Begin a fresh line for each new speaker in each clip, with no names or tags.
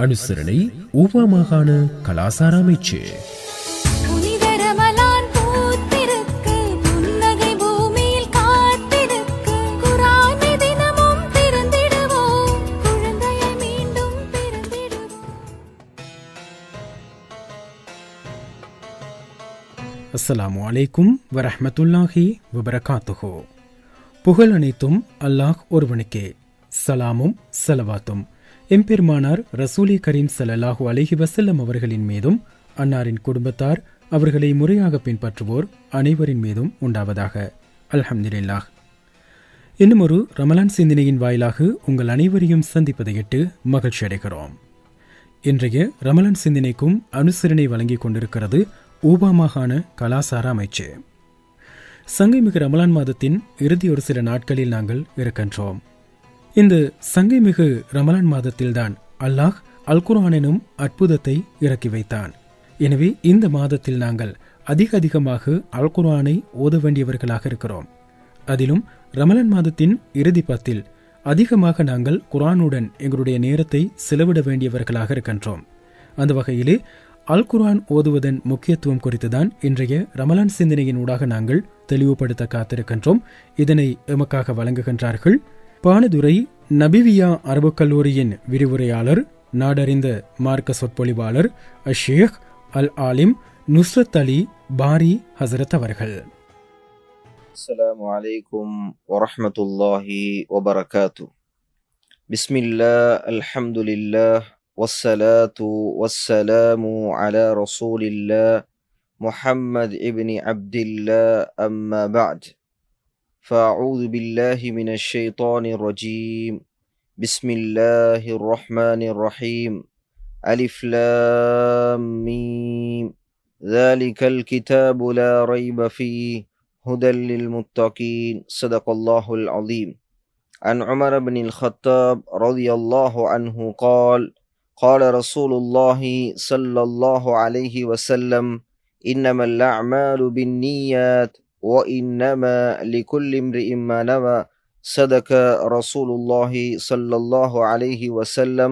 அனுசரணை ஊவா மாகாண கலாசார அமைச்சு.
அஸ்ஸலாமு அலைக்கும் வரஹ்மத்துல்லாஹி வபரகாத்துஹு. புகழ் அனைத்தும் அல்லாஹ் ஒருவனுக்கே. சலாமும் சலவாத்தும். எம்பெருமானார் ரசூலி கரீம் சல்லாஹூ அலஹி வசல்லம் அவர்களின் மீதும் அன்னாரின் குடும்பத்தார் அவர்களை முறையாக பின்பற்றுவோர் அனைவரின் மீதும் உண்டாவதாக. அல்ஹம்துலில்லாஹ். இன்னும் ஒரு ரமலான் சிந்தனையின் வாயிலாக உங்கள் அனைவரையும் சந்திப்பதையிட்டு மகிழ்ச்சி அடைகிறோம். இன்றைய ரமலான் சிந்தனைக்கும் அனுசரணை வழங்கிக் கொண்டிருக்கிறது ஊபா மாகாண கலாசார அமைச்சு. சங்கைமிகு ரமலான் மாதத்தின் இறுதி ஒரு சில நாட்களில் நாங்கள் இருக்கின்றோம். இந்த சங்கைமிகு ரமலான் மாதத்தில்தான் அல்லாஹ் அல்குரானினும் அற்புதத்தை இறக்கி வைத்தான். எனவே இந்த மாதத்தில் நாங்கள் அதிக அதிகமாக அல்குரானை ஓத வேண்டியவர்களாக இருக்கிறோம். அதிலும் ரமலான் மாதத்தின் இறுதி பத்தில் அதிகமாக நாங்கள் குரானுடன் எங்களுடைய நேரத்தை செலவிட வேண்டியவர்களாக இருக்கின்றோம். அந்த வகையிலே அல் குர்ஆன் ஓதுவதன் முக்கியத்துவம் குறித்துதான் இன்றைய ரமலான் சிந்தனையின் ஊடாக நாங்கள் தெளிவுபடுத்த காத்திருக்கின்றோம். இதனை எமக்காக வழங்குகின்றார்கள் பானதுரை நபிவியா அரபுக் கல்லூரியின் விரிவுரையாளர் நாடறிந்த மார்க்க சொற்பொழிவாளர் அஷேக் அல் ஆலிம் நுஸ்ரத் அலி பாரி ஹசரத் அவர்கள்
السلام عليكم ورحمة الله وبركاته بسم الله الحمد لله والصلاة والسلام على رسول الله محمد ابن عبد الله أما بعد فأعوذ بالله من الشيطان الرجيم. بسم الله الرحمن الرحيم. ألف لام ميم. ذلك الكتاب لا ريب فيه. هدى للمتقين. صدق الله العظيم. عن عمر بن الخطاب رضي الله عنه قال قال رسول الله صلى الله عليه وسلم إنما الأعمال بالنيات وإنما لكل امرئ ما نوى صدق رسول الله صلى الله عليه وسلم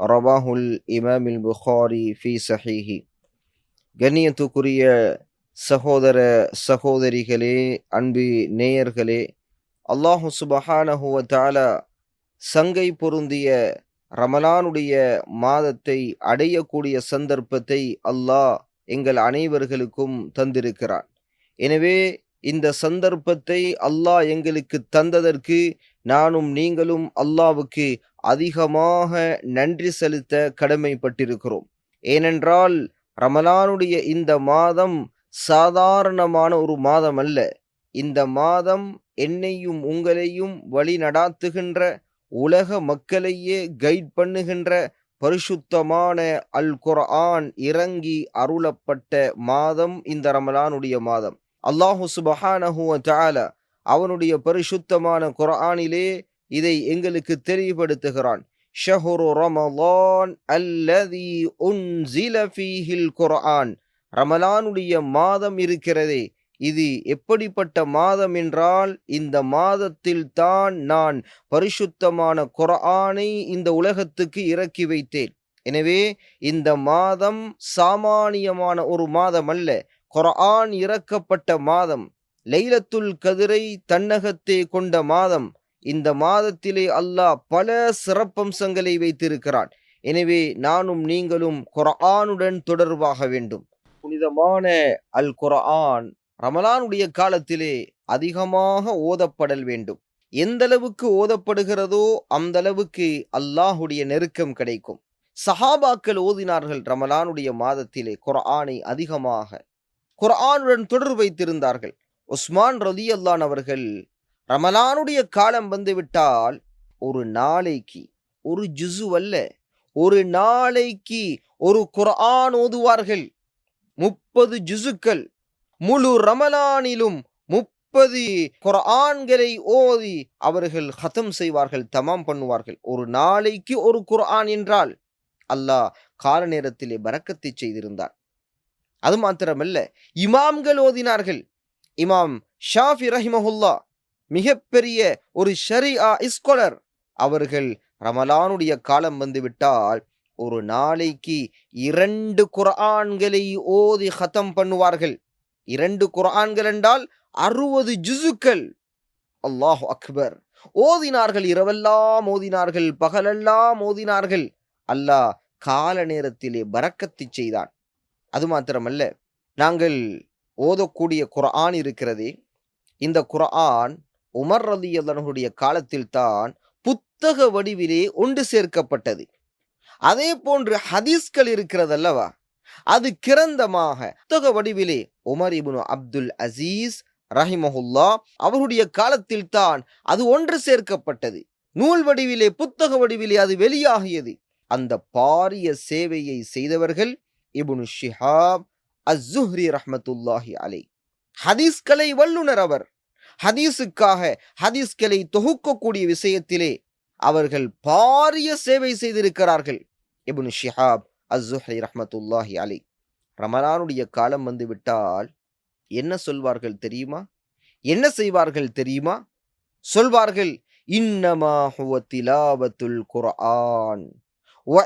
رواه الإمام البخاري في صحيحه கண்ணியத்துக்குரிய சகோதர சகோதரிகளே அன்பு நேயர்களே அல்லாஹு சுபஹானஹு வ தஆலா சங்கை பொருந்திய ரமலானுடைய மாதத்தை அடையக்கூடிய சந்தர்ப்பத்தை அல்லாஹ் எங்கள் அனைவர்களுக்கும் தந்திருக்கிறான் எனவே இந்த சந்தர்ப்பத்தை அல்லாஹ் எங்களுக்கு தந்ததற்கு நானும் நீங்களும் அல்லாவுக்கு அதிகமாக நன்றி செலுத்த கடமைப்பட்டிருக்கிறோம். ஏனென்றால் ரமலானுடைய இந்த மாதம் சாதாரணமான ஒரு மாதம் அல்ல இந்த மாதம் என்னையும் உங்களையும் வழி நடாத்துகின்ற உலக மக்களையே கைட் பண்ணுகின்ற பரிசுத்தமான அல் குர்ஆன் இறங்கி அருளப்பட்ட மாதம் இந்த ரமலானுடைய மாதம். அல்லாஹு சுபஹானஹு அவனுடைய பரிசுத்தமான குரானிலே இதை எங்களுக்கு தெளிவுபடுத்துகிறான் ஷஹுரு ரமலான் அல்லதி உன்சில ஃபீஹில் குரான் ரமலானுடைய மாதம் இருக்கிறதே இது எப்படிப்பட்ட மாதம் என்றால் இந்த மாதத்தில் தான் நான் பரிசுத்தமான குரானை இந்த உலகத்துக்கு இறக்கி வைத்தேன். எனவே இந்த மாதம் சாமானியமான ஒரு மாதம் அல்ல. குர்ஆன் இறக்கப்பட்ட மாதம் லைலத்துல் கதிரை தன்னகத்தே கொண்ட மாதம் இந்த மாதத்திலே அல்லாஹ் பல சிறப்பம்சங்களை வைத்திருக்கிறான். எனவே நானும் நீங்களும் குரானுடன் தொடர்பாக வேண்டும். புனிதமான அல் குரான் ரமலானுடைய காலத்திலே அதிகமாக ஓதப்படல் வேண்டும். எந்த அளவுக்கு ஓதப்படுகிறதோ அந்த அளவுக்கு அல்லாஹுடைய நெருக்கம் கிடைக்கும். சஹாபாக்கள் ஓதினார்கள் ரமலானுடைய மாதத்திலே குரானை அதிகமாக. குர்ஆனுடன் தொடர்பு வைத்திருந்தார்கள். உஸ்மான் ரதி அல்லான் அவர்கள் ரமலானுடைய காலம் வந்துவிட்டால் ஒரு நாளைக்கு ஒரு ஜுசு அல்ல ஒரு நாளைக்கு ஒரு குர்ஆன் ஓதுவார்கள். முப்பது ஜுசுக்கள் முழு ரமலானிலும் முப்பது குர்ஆன்களை ஓதி அவர்கள் ஹதம் செய்வார்கள் தமாம் பண்ணுவார்கள். ஒரு நாளைக்கு ஒரு குர்ஆன் என்றால் அல்லாஹ் கால நேரத்திலே பறக்கத்தை செய்திருந்தார் அது மாத்திரமல்ல. இமாம்கள் ஓதினார்கள். இமாம் ஷாஃபி ரஹிமஹுல்லா மிகப்பெரிய ஒரு ஷரி ஆ இஸ்கொலர் அவர்கள் ரமலானுடைய காலம் வந்துவிட்டால் ஒரு நாளைக்கு இரண்டு குரான்களை ஓதி ஹதம் பண்ணுவார்கள். இரண்டு குரான்கள் என்றால் அறுபது ஜுசுக்கள். அல்லாஹ் அக்பர். ஓதினார்கள் இரவெல்லாம் ஓதினார்கள் பகலெல்லாம் ஓதினார்கள். அல்லாஹ் கால நேரத்திலே பறக்கத்தை செய்தான். அது மாத்திரமல்ல நாங்கள் ஓதக்கூடிய குரான் இருக்கிறதே இந்த குரான் உமர் ரலியல்லாஹுடைய காலத்தில் தான் புத்தக வடிவிலே ஒன்று சேர்க்கப்பட்டது. அதே போன்று ஹதீஸ்கள் இருக்கிறதல்லவா? அது கிரந்தமாக புத்தக வடிவிலே உமர் இபுனு அப்துல் அசீஸ் ரஹிமஹுல்லா அவருடைய காலத்தில் தான் அது ஒன்று சேர்க்கப்பட்டது. நூல் வடிவிலே புத்தக வடிவிலே அது வெளியாகியது. அந்த பாரிய சேவையை செய்தவர்கள் இபுனு ஷிஹாப் அஸ்ஸுஹ்ரி ரஹமத்துல்லாஹி அலை. ஹதீஸ்களை வல்லுனர் அவர். ஹதீஸுக்காக ஹதீஸ்களை தொகுக்கக்கூடிய விஷயத்திலே அவர்கள் பாரிய சேவை செய்திருக்கிறார்கள். இப்னு ஷிஹாப் அஸ்ஸுஹ்ரி ரஹமத்துல்லாஹி அலை. ரமலானுடைய காலம் வந்து விட்டால் என்ன சொல்வார்கள் தெரியுமா? என்ன செய்வார்கள் தெரியுமா? சொல்வார்கள் இன்னமா ஹுவ திலாவத்துல் குர்ஆன் வ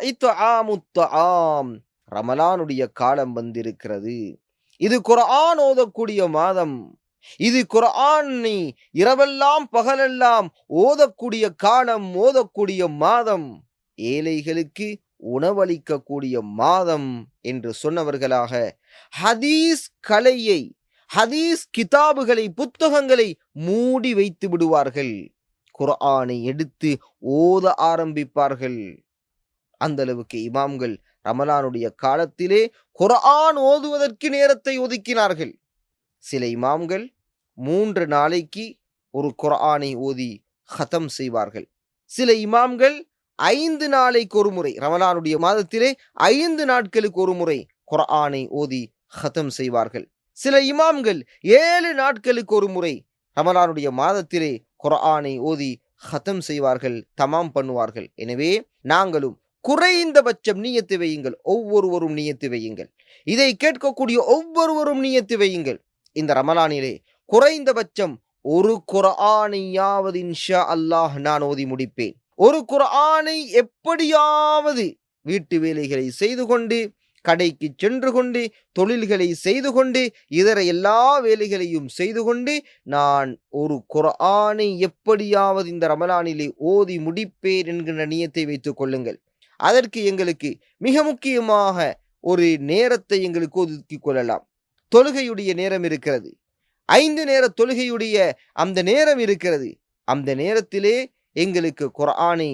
தஆம் ரமலானுடைய காலம் வந்திருக்கிறது. இது குரான் ஓதக்கூடிய மாதம். இது குரானை இரவெல்லாம் பகலெல்லாம் ஓதக்கூடிய காலம் ஓதக்கூடிய மாதம். ஏழைகளுக்கு உணவளிக்கக்கூடிய மாதம் என்று சொன்னவர்களாக ஹதீஸ் கலையை ஹதீஸ் கிதாபுகளை புத்தகங்களை மூடி வைத்து விடுவார்கள். குரானை எடுத்து ஓத ஆரம்பிப்பார்கள். அந்த அளவுக்கு இமாம்கள் ரமலானுடைய காலத்திலே குரான் ஓதுவதற்கு நேரத்தை ஒதுக்கினார்கள். சில இமாம்கள் மூன்று நாளைக்கு ஒரு குரானை ஓதி ஹதம் செய்வார்கள். சில இமாம்கள் ஐந்து நாளைக்கு ஒரு முறை ரமலானுடைய மாதத்திலே ஐந்து நாட்களுக்கு ஒரு முறை குரானை ஓதி ஹதம் செய்வார்கள். சில இமாம்கள் ஏழு நாட்களுக்கு ஒரு முறை ரமலானுடைய மாதத்திலே குரானை ஓதி ஹதம் செய்வார்கள் தமாம் பண்ணுவார்கள். எனவே நாங்களும் குறைந்தபட்சம் நீயத்து வையுங்கள். ஒவ்வொருவரும் நீயத்து வையுங்கள். இதை கேட்கக்கூடிய ஒவ்வொருவரும் நீயத்து வையுங்கள். இந்த ரமலானிலே குறைந்தபட்சம் ஒரு குரானையாவது இன்ஷா அல்லாஹ் நான் ஓதி முடிப்பேன். ஒரு குரானை எப்படியாவது வீட்டு வேலைகளை செய்து கொண்டு கடைக்கு சென்று கொண்டு தொழில்களை செய்து கொண்டு இதர எல்லா வேலைகளையும் செய்து கொண்டு நான் ஒரு குரானை எப்படியாவது இந்த ரமலானிலே ஓதி முடிப்பேன் என்கின்ற நியத்தை வைத்துக் கொள்ளுங்கள். அதற்கு எங்களுக்கு மிக முக்கியமாக ஒரு நேரத்தை எங்களுக்கு ஒதுக்கி கொள்ளலாம். தொழுகையுடைய நேரம் இருக்கிறது. ஐந்து நேர தொழுகையுடைய அந்த நேரம் இருக்கிறது. அந்த நேரத்திலே எங்களுக்கு குரானை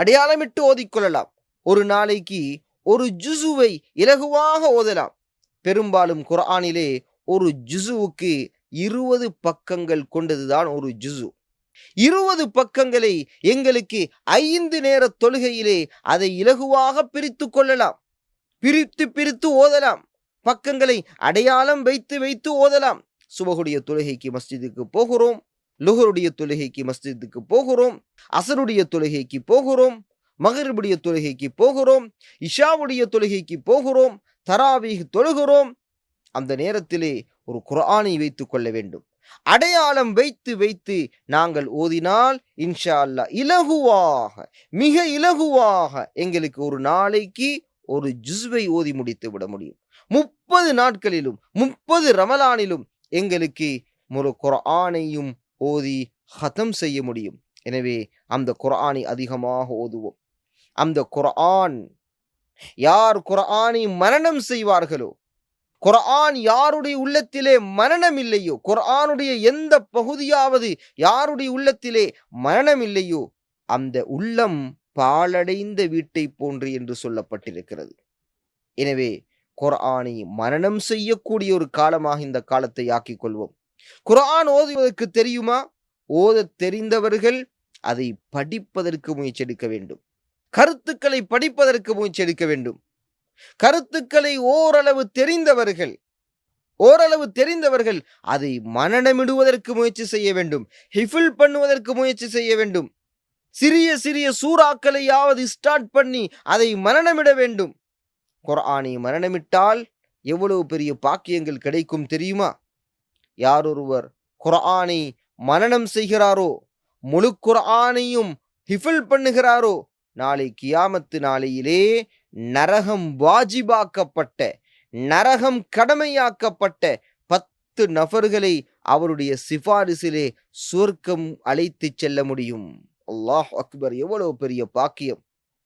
அடையாளமிட்டு ஓதிக்கொள்ளலாம் ஒரு நாளைக்கு ஒரு ஜுசுவை இலகுவாக ஓதலாம். பெரும்பாலும் குரானிலே ஒரு ஜுசுவுக்கு இருபது பக்கங்கள் கொண்டதுதான் ஒரு ஜுசு இருபது பக்கங்களை எங்களுக்கு ஐந்து நேர தொழுகையிலே அதை இலகுவாக பிரித்து கொள்ளலாம். பிரித்து பிரித்து ஓதலாம். பக்கங்களை அடையாளம் வைத்து வைத்து ஓதலாம். சுபகுடைய தொழுகைக்கு மஸ்ஜிதுக்கு போகிறோம். லுகருடைய தொழுகைக்கு மஸ்ஜிதுக்கு போகிறோம். அசருடைய தொழுகைக்கு போகிறோம். மகரிபுடைய தொழுகைக்கு போகிறோம். இஷாவுடைய தொழுகைக்கு போகிறோம். தராவீக தொழுகிறோம். அந்த நேரத்திலே ஒரு குரானை வைத்துக் கொள்ள வேண்டும். அடையாளம் வைத்து வைத்து நாங்கள் ஓதினால் இன்ஷா அல்லாஹ் இலகுவாக மிக இலகுவாக எங்களுக்கு ஒரு நாளைக்கு ஒரு ஜுஸ்வை ஓதி முடித்து விட முடியும். முப்பது நாட்களிலும் முப்பது ரமலானிலும் எங்களுக்கு ஒரு குரானையும் ஓதி ஹதம் செய்ய முடியும். எனவே அந்த குரானை அதிகமாக ஓதுவோம். அந்த குரான் யார் குரானை மரணம் செய்வார்களோ குர்ஆன் யாருடைய உள்ளத்திலே மரணம் இல்லையோ குர்ஆனுடைய எந்த பகுதியாவது யாருடைய உள்ளத்திலே மரணம் இல்லையோ அந்த உள்ளம் பாழடைந்த வீட்டை போன்று என்று சொல்லப்பட்டிருக்கிறது. எனவே குர்ஆனை மரணம் செய்யக்கூடிய ஒரு காலமாக இந்த காலத்தை ஆக்கிக் கொள்வோம். குர்ஆன் ஓதுவதற்கு தெரியுமா? ஓதத் தெரிந்தவர்கள் அதை படிப்பதற்கு முயற்சி எடுக்க வேண்டும். கருத்துக்களை படிப்பதற்கு முயற்சி எடுக்க வேண்டும். கருத்துக்களை ஓரளவு தெரிந்தவர்கள் ஓரளவு தெரிந்தவர்கள் அதை மனநமிடுவதற்கு முயற்சி செய்ய வேண்டும் ஹிஃபில் பண்ணுவதற்கு முயற்சி செய்ய வேண்டும் சிறிய சிறிய சூறாக்களையாவது ஸ்டார்ட் பண்ணி அதை மரணமிட வேண்டும். குர்ஆனை மரணமிட்டால் எவ்வளவு பெரிய பாக்கியங்கள் கிடைக்கும் தெரியுமா? யாரொருவர் குர்ஆனை மரணம் செய்கிறாரோ முழு குர்ஆனையும் ஹிஃபில் பண்ணுகிறாரோ நாளை கியாமத்து நாளையிலே நரகம் வாஜிபாக்கப்பட்ட நரகம் கடமையாக்கப்பட்ட பத்து நபர்களை அவருடைய சிபாரிசிலே சுவர்க்கம் அழைத்துச் செல்ல முடியும். அல்லாஹ் அக்பர் எவ்வளவு பெரிய பாக்கியம்.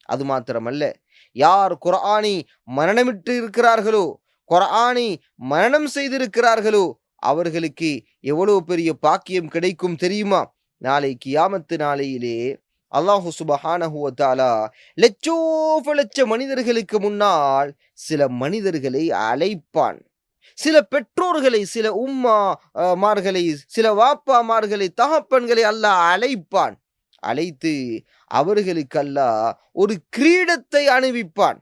அது மாத்திரமல்ல யார் குர்ஆனை மரணமிட்டு இருக்கிறார்களோ குர்ஆனை மரணம் செய்திருக்கிறார்களோ அவர்களுக்கு எவ்வளவு பெரிய பாக்கியம் கிடைக்கும் தெரியுமா? நாளை கியாமத்து நாளையிலே அல்லாஹு சுபஹானஹுவத்தாலா லட்சோப லட்ச மனிதர்களுக்கு முன்னால் சில மனிதர்களை அழைப்பான். சில பெற்றோர்களை சில உம்மா மார்களை சில வாப்பாமார்களை தகப்பன்களை அல்லாஹ் அழைப்பான். அழைத்து அவர்களுக்கு அல்லாஹ் ஒரு கிரீடத்தை அணிவிப்பான்.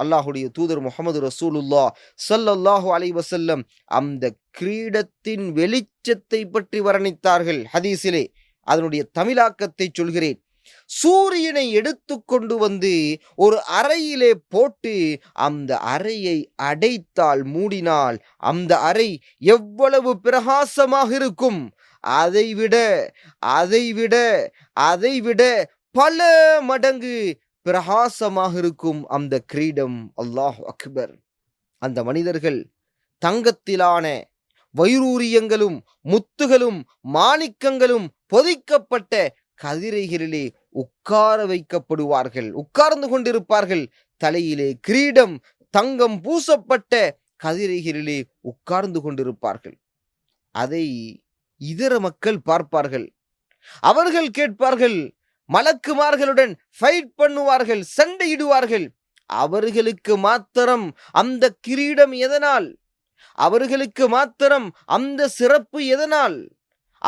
அல்லாஹுடைய தூதர் முகமது ரசூலுல்லா சல்லல்லாஹு அலை வசல்லம் அந்த கிரீடத்தின் வெளிச்சத்தை பற்றி வர்ணித்தார்கள். ஹதீஸிலே அதனுடைய தமிழாக்கத்தை சொல்கிறேன். சூரியனை எடுத்துக்கொண்டு வந்து ஒரு அறையிலே போட்டு அந்த அறையை அடைத்தால் மூடினால் அந்த அறை எவ்வளவு பிரகாசமாக இருக்கும். அதைவிட அதைவிட அதைவிட பல மடங்கு பிரகாசமாக இருக்கும் அந்த கிரீடம். அல்லாஹ் அக்பர். அந்த மனிதர்கள் தங்கத்திலான வைரூரியங்களும் முத்துகளும் மாணிக்கங்களும் பொதிக்கப்பட்ட கதிரைகளிலே உட்கார வைக்கப்படுவார்கள். உட்கார்ந்து கொண்டிருப்பார்கள். தலையிலே கிரீடம் தங்கம் பூசப்பட்ட கதிரைகளிலே உட்கார்ந்து கொண்டிருப்பார்கள். அதை இதர மக்கள் பார்ப்பார்கள். அவர்கள் கேட்பார்கள் மலக்குமார்களுடன் ஃபைட் பண்ணுவார்கள் சண்டையிடுவார்கள். அவர்களுக்கு மாத்திரம் அந்த கிரீடம் எதனால்? அவர்களுக்கு மாத்திரம் அந்த சிறப்பு எதனால்?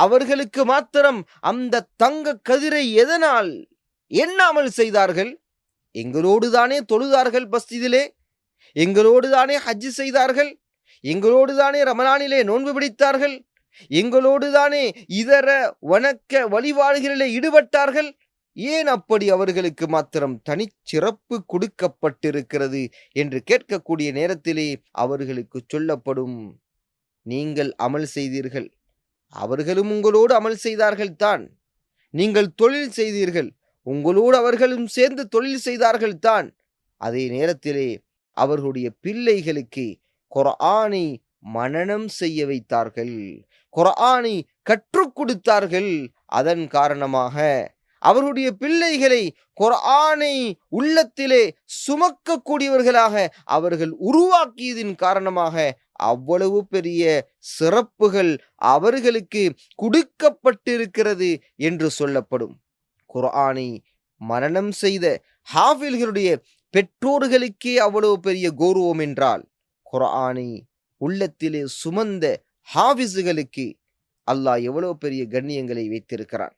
அவர்களுக்கு மாத்திரம் அந்த தங்க கதிரை எதனால் எண்ணாமல் செய்தார்கள்? எங்களோடு தானே தொழுதார்கள் பஸ்திதிலே எங்களோடு தானே ஹஜ் செய்தார்கள்? எங்களோடு தானே ரமலானிலே நோன்பு பிடித்தார்கள்? எங்களோடு தானே இதர வணக்க வழிபாடுகளிலே ஈடுபட்டார்கள்? ஏன் அப்படி அவர்களுக்கு மாத்திரம் தனிச்சிறப்பு கொடுக்கப்பட்டிருக்கிறது என்று கேட்கக்கூடிய நேரத்திலே அவர்களுக்கு சொல்லப்படும் நீங்கள் அமல் செய்தீர்கள். அவர்களும் உங்களோடு அமல் செய்தார்கள் தான் நீங்கள் தொழில் செய்தீர்கள். உங்களோடு அவர்களும் சேர்ந்து தொழில் செய்தார்கள் தான் அதே நேரத்திலே அவர்களுடைய பிள்ளைகளுக்கு குர்ஆனை மனனம் செய்ய வைத்தார்கள். குர்ஆனை கற்றுக் கொடுத்தார்கள். அதன் காரணமாக அவருடைய பிள்ளைகளை குர்ஆனை உள்ளத்திலே சுமக்கக்கூடியவர்களாக அவர்கள் உருவாக்கியதின் காரணமாக அவ்வளவு பெரிய சிறப்புகள் அவர்களுக்கு கொடுக்கப்பட்டிருக்கிறது என்று சொல்லப்படும். குர்ஆனை மரணம் செய்த ஹாஃபில்களுடைய பெற்றோர்களுக்கே அவ்வளவு பெரிய கௌரவம் என்றால் குர்ஆனை உள்ளத்திலே சுமந்த ஹாஃபிஸுகளுக்கு அல்லாஹ் எவ்வளவு பெரிய கண்ணியங்களை வைத்திருக்கிறான்.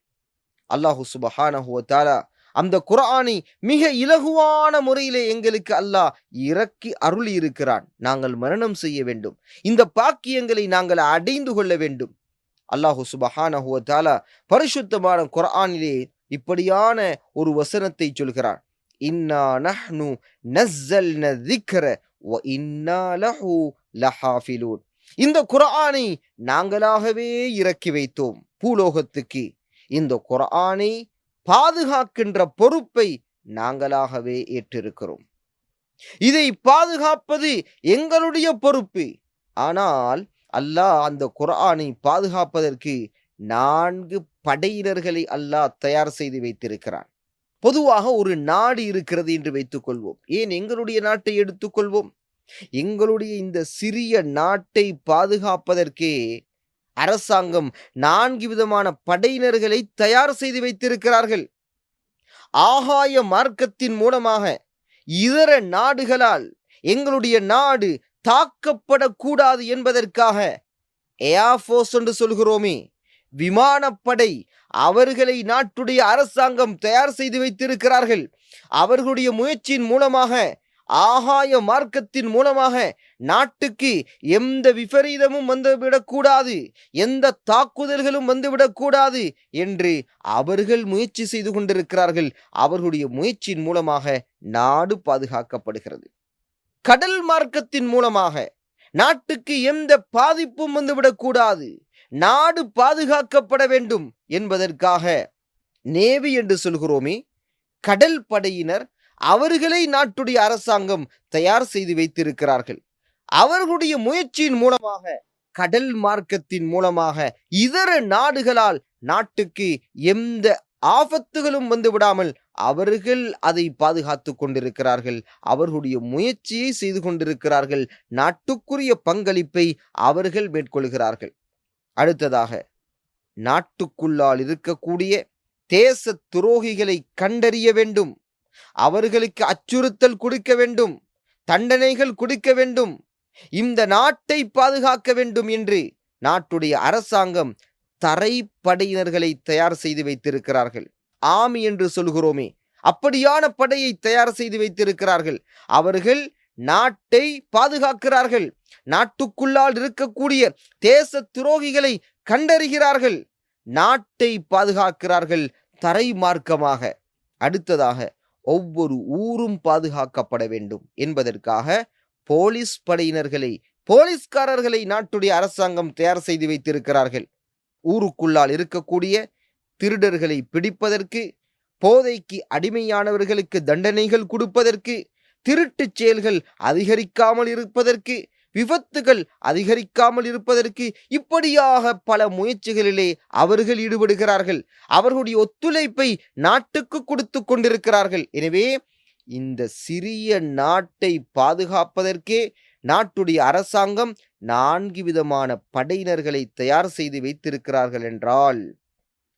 அல்லாஹு சுபஹானஹுவ தாலா அந்த குரானை மிக இலகுவான முறையிலே எங்களுக்கு அல்லாஹ் இறக்கி அருளி இருக்கிறான் நாங்கள் மரணம் செய்ய வேண்டும். இந்த பாக்கியங்களை நாங்கள் அடைந்து கொள்ள வேண்டும். அல்லாஹு சுபஹானஹு பரிசுத்தமான குரானிலே இப்படியான ஒரு வசனத்தை சொல்கிறான். இன்னா நஹ்னு நஸ்ஸல்ன திக்ர வ இன்னா லஹு லஹாஃபிலூன். இந்த குரானை நாங்களாகவே இறக்கி வைத்தோம் பூலோகத்துக்கு. இந்த குரானை பாதுகாக்கின்ற பொறுப்பை நாங்களாகவே ஏற்றிருக்கிறோம். இதை பாதுகாப்பது எங்களுடைய பொறுப்பு. ஆனால் அல்லாஹ் அந்த குரானை பாதுகாப்பதற்கு நான்கு படையினர்களை அல்லாஹ் தயார் செய்து வைத்திருக்கிறான். பொதுவாக ஒரு நாடு இருக்கிறது என்று வைத்துக் கொள்வோம் ஏன் எங்களுடைய நாட்டை எடுத்துக்கொள்வோம்? எங்களுடைய இந்த சிறிய நாட்டை பாதுகாப்பதற்கே அரசாங்கம் நான்கு விதமான படையினர்களை தயார் செய்து வைத்திருக்கிறார்கள். ஆகாய மார்க்கத்தின் மூலமாக இதர நாடுகளால் எங்களுடைய நாடு தாக்கப்படக்கூடாது என்பதற்காக ஏர்ஃபோர்ஸ் என்று சொல்கிறோமே விமானப்படை அவர்களை நாட்டுடைய அரசாங்கம் தயார் செய்து வைத்திருக்கிறார்கள். அவர்களுடைய முயற்சியின் மூலமாக ஆகாய மார்க்கத்தின் மூலமாக நாட்டுக்கு எந்த விபரீதமும் வந்துவிடக்கூடாது எந்த தாக்குதல்களும் வந்துவிடக்கூடாது என்று அவர்கள் முயற்சி செய்து கொண்டிருக்கிறார்கள். அவர்களுடைய முயற்சியின் மூலமாக நாடு பாதுகாக்கப்படுகிறது. கடல் மார்க்கத்தின் மூலமாக நாட்டுக்கு எந்த பாதிப்பும் வந்துவிடக்கூடாது. நாடு பாதுகாக்கப்பட வேண்டும் என்பதற்காக நேவி என்று சொல்கிறோமே கடல் படையினர் அவர்களை நாட்டுடைய அரசாங்கம் தயார் செய்து வைத்திருக்கிறார்கள். அவர்களுடைய முயற்சியின் மூலமாக கடல் மார்க்கத்தின் மூலமாக இதர நாடுகளால் நாட்டுக்கு எந்த ஆபத்துகளும் வந்து விடாமல் அவர்கள் அதை பாதுகாத்து கொண்டிருக்கிறார்கள். அவர்களுடைய முயற்சியை செய்து கொண்டிருக்கிறார்கள். நாட்டுக்குரிய பங்களிப்பை அவர்கள் மேற்கொள்கிறார்கள். அடுத்ததாக நாட்டுக்குள்ளால் இருக்கக்கூடிய தேச துரோகிகளை கண்டறிய வேண்டும். அவர்களுக்கு அச்சுறுத்தல் கொடுக்க வேண்டும் தண்டனைகள் கொடுக்க வேண்டும் இந்த நாட்டை பாதுகாக்க வேண்டும் என்று நாட்டுடைய அரசாங்கம் தரைப்படையினர்களை தயார் செய்து வைத்திருக்கிறார்கள். ஆமி என்று சொல்கிறோமே அப்படியான படையை தயார் செய்து வைத்திருக்கிறார்கள். அவர்கள் நாட்டை பாதுகாக்கிறார்கள். நாட்டுக்குள்ளால் இருக்கக்கூடிய தேச துரோகிகளை கண்டறிகிறார்கள். நாட்டை பாதுகாக்கிறார்கள் தரை மார்க்கமாக. அடுத்ததாக ஒவ்வொரு ஊரும் பாதுகாக்கப்பட வேண்டும் என்பதற்காக போலீஸ் படையினர்களை போலீஸ்காரர்களை நாட்டுடைய அரசாங்கம் தயார் செய்து வைத்திருக்கிறார்கள். ஊருக்குள்ளால் இருக்கக்கூடிய திருடர்களை பிடிப்பதற்கு போதைக்கு அடிமையானவர்களுக்கு தண்டனைகள் கொடுப்பதற்கு திருட்டுச் செயல்கள் அதிகரிக்காமல் இருப்பதற்கு விபத்துகள் அதிகரிக்காமல் இருப்பதற்கு இப்படியாக பல முயற்சிகளிலே அவர்கள் ஈடுபடுகிறார்கள். அவர்களுடைய ஒத்துழைப்பை நாட்டுக்கு கொடுத்து கொண்டிருக்கிறார்கள். எனவே இந்த சிறிய நாட்டை பாதுகாப்பதற்கே நாட்டுடைய அரசாங்கம் நான்கு விதமான படையினர்களை தயார் செய்து வைத்திருக்கிறார்கள் என்றால்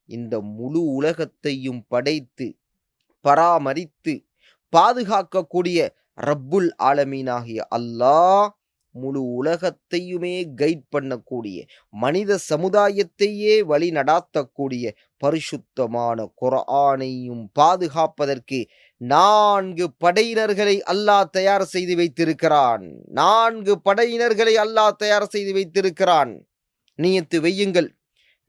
இந்த முழு உலகத்தையும் படைத்து பராமரித்து பாதுகாக்கக்கூடிய ரப்புல் ஆலமீனாகிய அல்லாஹ் முழு உலகத்தையுமே கைட் பண்ணக்கூடிய மனித சமுதாயத்தையே வழி நடாத்தக்கூடிய பரிசுத்தமான குரானையும் பாதுகாப்பதற்கு நான்கு படையினர்களை அல்லாஹ் தயார் செய்து வைத்திருக்கிறான். நான்கு படையினர்களை அல்லாஹ் தயார் செய்து வைத்திருக்கிறான். நீயத்து வையுங்கள்.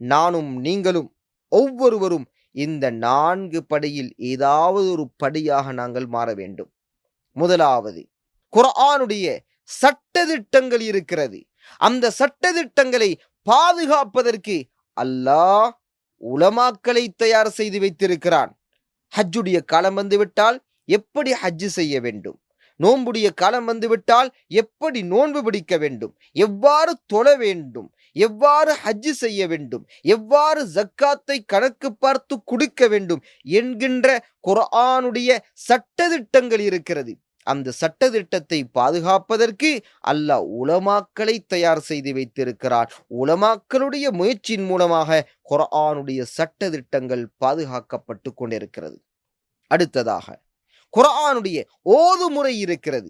நானும் நீங்களும் ஒவ்வொருவரும் இந்த நான்கு படையில் ஏதாவது ஒரு படியாக நாங்கள் மாற வேண்டும். முதலாவது குரானுடைய சட்டதிட்டங்கள் இருக்கிறது. அந்த சட்டதிட்டங்களை பாதுகாப்பதற்கு அல்லாஹ் உலமாக்களை தயார் செய்து வைத்திருக்கிறான். ஹஜ்ஜுடைய காலம் வந்துவிட்டால் எப்படி ஹஜ்ஜு செய்ய வேண்டும்? நோன்புடைய காலம் வந்துவிட்டால் எப்படி நோன்பு பிடிக்க வேண்டும்? எவ்வாறு தொழ வேண்டும்? எவ்வாறு ஹஜ்ஜு செய்ய வேண்டும்? எவ்வாறு ஜக்காத்தை கணக்கு பார்த்து கொடுக்க வேண்டும்? என்கின்ற குரானுடைய சட்டதிட்டங்கள் இருக்கிறது. அந்த சட்டதிட்டத்தை பாதுகாப்பதற்கு அல்லாஹ் உலமாக்களை தயார் செய்து வைத்திருக்கிறார் உலமாக்களுடைய முயற்சியின் மூலமாக குர்ஆனுடைய சட்டதிட்டங்கள் பாதுகாக்கப்பட்டு கொண்டிருக்கிறது. அடுத்ததாக குரானுடைய ஓது முறை இருக்கிறது.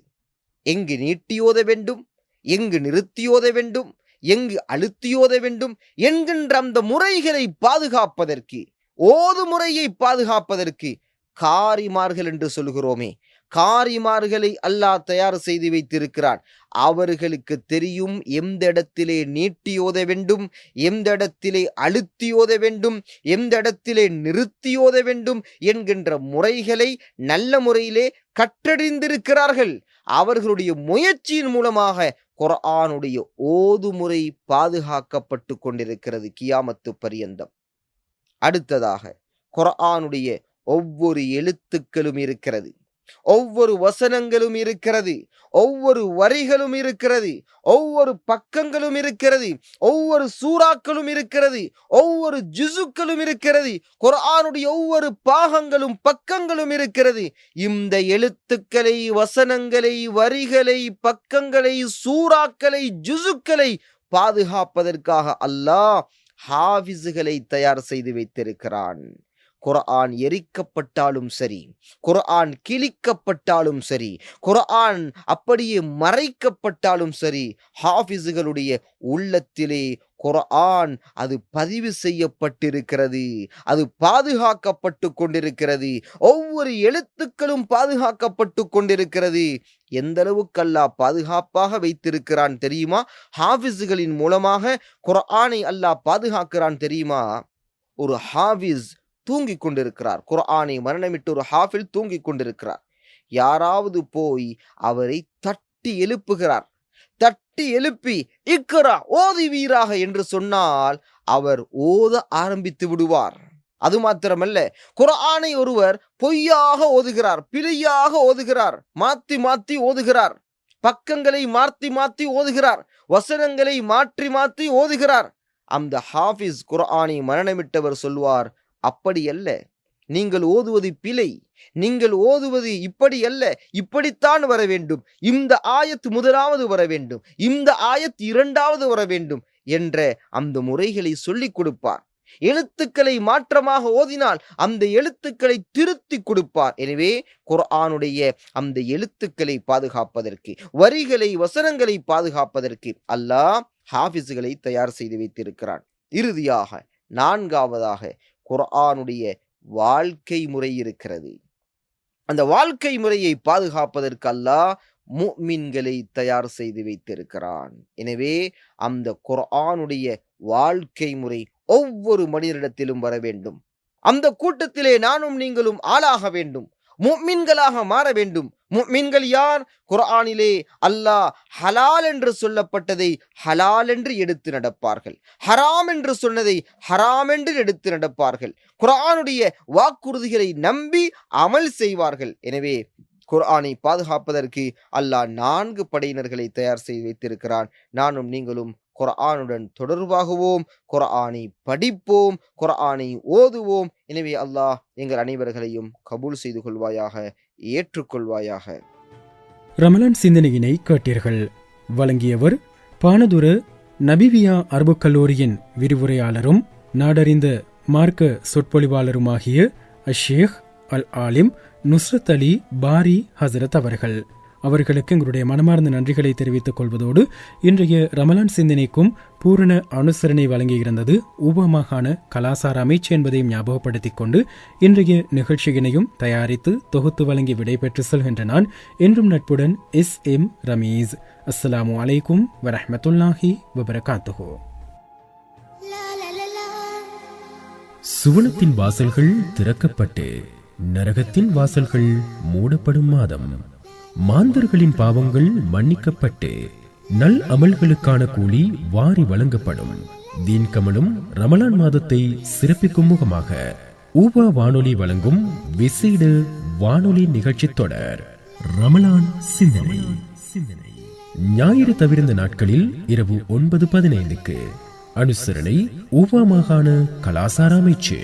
எங்கு நீட்டியோத வேண்டும் எங்கு நிறுத்தியோத வேண்டும் எங்கு அழுத்தியோத வேண்டும் என்கின்ற அந்த முறைகளை பாதுகாப்பதற்கு ஓது முறையை பாதுகாப்பதற்கு காரிமார்கள் என்று சொல்கிறோமே காரிமார்களை அல்லாஹ் தயார் செய்து வைத்திருக்கிறான். அவர்களுக்கு தெரியும் எந்த இடத்திலே நீட்டி ஓத வேண்டும் எந்த இடத்திலே அழுத்தி ஓத வேண்டும் எந்த இடத்திலே நிறுத்தி ஓத வேண்டும் என்கின்ற முறைகளை நல்ல முறையிலே கற்றறிந்திருக்கிறார்கள். அவர்களுடைய முயற்சியின் மூலமாக குர்ஆனுடைய ஓதுமுறை பாதுகாக்கப்பட்டு கொண்டிருக்கிறது கியாமத்து பரியந்தம். அடுத்ததாக குரானுடைய ஒவ்வொரு எழுத்துக்களும் இருக்கிறது. ஒவ்வொரு வசனங்களும் இருக்கிறது. ஒவ்வொரு வரிகளும் இருக்கிறது. ஒவ்வொரு பக்கங்களும் இருக்கிறது. ஒவ்வொரு சூறாக்களும் இருக்கிறது. ஒவ்வொரு ஜுசுக்களும் இருக்கிறது. குரானுடைய ஒவ்வொரு பாகங்களும் பக்கங்களும் இருக்கிறது. இந்த எழுத்துக்களை வசனங்களை வரிகளை பக்கங்களை சூறாக்களை ஜுசுக்களை பாதுகாப்பதற்காக அல்லாஹ் ஹாஃபிஸுகளை தயார் செய்து வைத்திருக்கிறான். குர்ஆன் எரிக்கப்பட்டாலும் சரி குர்ஆன் கிழிக்கப்பட்டாலும் சரி குர்ஆன் அப்படியே மறைக்கப்பட்டாலும் சரி ஹாஃபிஸுகளுடைய உள்ளத்திலே குர்ஆன் அது பதிவு செய்யப்பட்டிருக்கிறது அது பாதுகாக்கப்பட்டு கொண்டிருக்கிறது ஒவ்வொரு எழுத்துக்களும் பாதுகாக்கப்பட்டு கொண்டிருக்கிறது. எந்த அளவுக்கு அல்லாஹ் பாதுகாப்பாக வைத்திருக்கிறான் தெரியுமா? ஹாஃபிஸுகளின் மூலமாக குர்ஆனை அல்லாஹ் பாதுகாக்கிறான் தெரியுமா? ஒரு ஹாஃபிஸ் தூங்கிக் கொண்டிருக்கிறார் குர்ஆனை மரணமிட்டு ஒரு ஹாஃபில் தூங்கிக் கொண்டிருக்கிறார் யாராவது போய் அவரை தட்டி எழுப்புகிறார். தட்டி எழுப்பி இக்கரா ஓதுவீராக என்று சொன்னால் அவர் ஓத ஆரம்பித்து விடுவார். அது மாத்திரமல்ல குரானை ஒருவர் பொய்யாக ஓதுகிறார் பிழையாக ஓதுகிறார் மாத்தி மாத்தி ஓதுகிறார் பக்கங்களை மாற்றி மாற்றி ஓதுகிறார் வசனங்களை மாற்றி மாற்றி ஓதுகிறார். அந்த ஹாஃபிஸ் குர்ஆனை மரணமிட்டவர் சொல்வார் அப்படி அல்ல நீங்கள் ஓதுவது பிழை. நீங்கள் ஓதுவது இப்படி அல்ல இப்படித்தான் வர வேண்டும். இந்த ஆயத் முதலாவது வர வேண்டும். இந்த ஆயத் இரண்டாவது வர வேண்டும் என்ற அந்த முறைகளை சொல்லிக் கொடுப்பார். எழுத்துக்களை மாற்றமாக ஓதினால் அந்த எழுத்துக்களை திருத்தி கொடுப்பார். எனவே குர்ஆனுடைய அந்த எழுத்துக்களை பாதுகாப்பதற்கு வரிகளை வசனங்களை பாதுகாப்பதற்கு அல்லாஹ் ஹாஃபிஸுகளை தயார் செய்து வைத்திருக்கிறான். இறுதியாக நான்காவதாக குர்ஆனுடைய வாழ்க்கை முறை இருக்கிறது. அந்த வாழ்க்கை முறையை பாதுகாப்பதற்கு அல்லாஹ் முஃமின்களை தயார் செய்து வைத்திருக்கிறான். எனவே அந்த குர்ஆனுடைய வாழ்க்கை முறை ஒவ்வொரு மனிதரிடத்திலும் வர வேண்டும். அந்த கூட்டத்திலே நானும் நீங்களும் ஆளாக வேண்டும். முஃமின்களாக மாற வேண்டும். முஃமின்கள் யார்? குர்ஆனிலே அல்லாஹ் ஹலால் என்று சொல்லப்பட்டதை ஹலால் என்று எடுத்து நடப்பார்கள். ஹராம் என்று சொன்னதை ஹராம் என்று எடுத்து நடப்பார்கள். குர்ஆனுடைய வாக்குறுதிகளை நம்பி அமல் செய்வார்கள். எனவே குர்ஆனை பாதுகாப்பதற்கு அல்லாஹ் நான்கு படையினர்களை தயார் செய்து வைத்திருக்கிறான். நானும் நீங்களும் குரானுடன் தொடர்பாகுவோம் குரானை படிப்போம் குரானை ஓதுவோம். எனவே அல்லாஹ் எங்கள் அனைவர்களையும் கபூல் செய்து கொள்வாயாக ஏற்றுக்கொள்வாயாக.
ரமலான் சிந்தனையினை கேட்டீர்கள். வழங்கியவர் பானதுர நபிவியா அரபுக் கல்லூரியின் விரிவுரையாளரும் நாடறிந்த மார்க்க சொற்பொழிவாளருமாகிய அஷேக் அல் ஆலிம் நுஸ்ரத் அலி பாரி ஹசரத் அவர்கள். அவர்களுக்கு எங்களுடைய மனமார்ந்த நன்றிகளை தெரிவித்துக் கொள்வதோடு இன்றைய ரமலான் சிந்தனைக்கும் பூரண அனுசரணை வழங்கியிருந்தது உபமாகாண கலாசார அமைச்சு என்பதையும் ஞாபகப்படுத்திக் கொண்டு இன்றைய நிகழ்ச்சியினையும் தயாரித்து தொகுத்து வழங்கி விடைபெற்று செல்கின்ற நான் என்றும் நட்புடன் எஸ் எம் ரமீஸ். அஸ்ஸலாமு அலைக்கும் வரமத்துல்லாஹி வபரகாத்துஹு.
சுவனத்தின் வாசல்கள் திறக்கப்பட்டு நரகத்தின் வாசல்கள் மூடப்படும் மாதம். மாந்தர்களின் பாவங்கள் மன்னிக்கப்பட்டு நல் அமல்களுக்கான கூலி வாரி வழங்கப்படும். தீன் கமலும் ரமலான் மாதத்தை சிறப்பிக்கும் முகமாக ஊபா வானொலி வழங்கும் விசேட வானொலி நிகழ்ச்சி தொடர் ரமலான் சிந்தனை சிந்தனை. ஞாயிறு தவிர்ந்த நாட்களில் இரவு ஒன்பது பதினைந்துக்கு அனுசரணை ஊபா மாகாண கலாசார அமைச்சு.